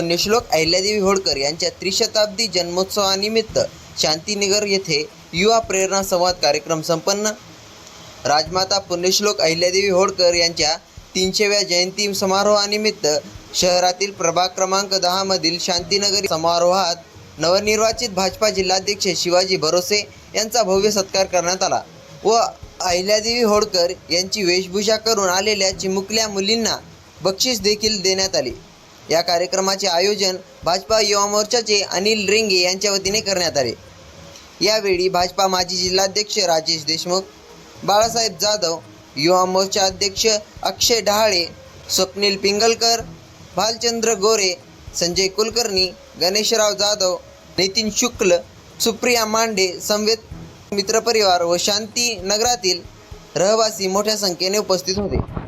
पुण्यश्लोक अहिल्यादेवी होळकर यांच्या त्रिशताब्दी जन्मोत्सवानिमित्त शांतीनगर येथे युवा प्रेरणा संवाद कार्यक्रम संपन्न. राजमाता पुण्यश्लोक अहिल्यादेवी होळकर यांच्या तीनशेव्या जयंती समारोहानिमित्त शहरातील प्रभाग क्रमांक दहामधील शांतीनगर समारोहात नवनिर्वाचित भाजपा जिल्हाध्यक्ष शिवाजी भरोसे यांचा भव्य सत्कार करण्यात आला व अहिल्यादेवी होळकर यांची वेशभूषा करून आलेल्या चिमुकल्या मुलींना बक्षीस देखील देण्यात आली. या कार्यक्रमाचे आयोजन भाजपा युवा मोर्चाचे अनिल रेंगे यांच्या वतीने करण्यात आले. यावेळी भाजपा माजी जिल्हाध्यक्ष राजेश देशमुख बाळासाहेब जाधव युवा मोर्चा अध्यक्ष अक्षय डहाळे स्वप्नील पिंगलकर भालचंद्र गोरे संजय कुलकर्णी गणेशराव जाधव नितीन शुक्ल सुप्रिया मांडे संवेद मित्रपरिवार व शांती नगरातील रहिवासी मोठ्या संख्येने उपस्थित होते.